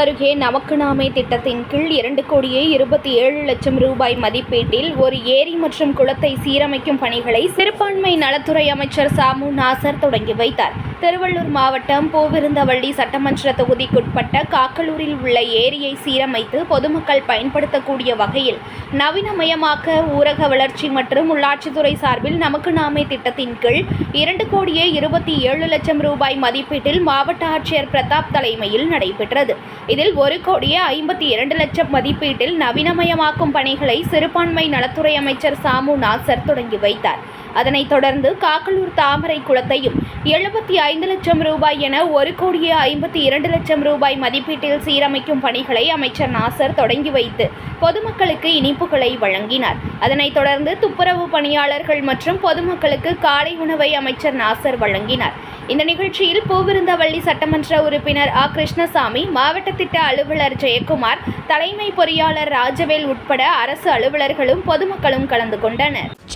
அருகே நமக்கு நாமே திட்டத்தின் கீழ் இரண்டு கோடியே இருபத்தி ஏழு லட்சம் ரூபாய் மதிப்பீட்டில் ஒரு ஏரி மற்றும் குளத்தை சீரமைக்கும் பணிகளை சிறுபான்மை நலத்துறை அமைச்சர் சாமு நாசர் தொடங்கி வைத்தார். திருவள்ளூர் மாவட்டம் பூவிருந்தவள்ளி சட்டமன்ற தொகுதிக்குட்பட்ட காக்கலூரில் உள்ள ஏரியை சீரமைத்து பொதுமக்கள் பயன்படுத்தக்கூடிய வகையில் நவீனமயமாக்க ஊரக வளர்ச்சி மற்றும் உள்ளாட்சித்துறை சார்பில் நமக்கு நாமே திட்டத்தின் கீழ் இரண்டு கோடியே இருபத்தி ஏழு லட்சம் ரூபாய் மதிப்பீட்டில் மாவட்ட ஆட்சியர் பிரதாப் தலைமையில் நடைபெற்றது. இதில் ஒரு கோடியே ஐம்பத்தி இரண்டு லட்சம் மதிப்பீட்டில் நவீனமயமாக்கும் பணிகளை சிறுபான்மை நலத்துறை அமைச்சர் சாமு நாசர் தொடங்கி வைத்தார். அதனைத் தொடர்ந்து காக்கலூர் தாமரை குளத்தையும் எழுபத்தி ஐந்து லட்சம் ரூபாய் என ஒரு கோடியே ஐம்பத்தி இரண்டு லட்சம் ரூபாய் மதிப்பீட்டில் சீரமைக்கும் பணிகளை அமைச்சர் நாசர் தொடங்கி வைத்து பொதுமக்களுக்கு இனிப்புகளை வழங்கினார். அதனைத் தொடர்ந்து துப்புரவு பணியாளர்கள் மற்றும் பொதுமக்களுக்கு காலை உணவை அமைச்சர் நாசர் வழங்கினார். இந்த நிகழ்ச்சியில் பூவிருந்தவள்ளி சட்டமன்ற உறுப்பினர் ஆ. கிருஷ்ணசாமி மாவட்ட திட்ட அலுவலர் ஜெயக்குமார் தலைமை பொறியாளர் ராஜவேல் உட்பட அரசு அலுவலர்களும் பொதுமக்களும் கலந்து கொண்டனர்.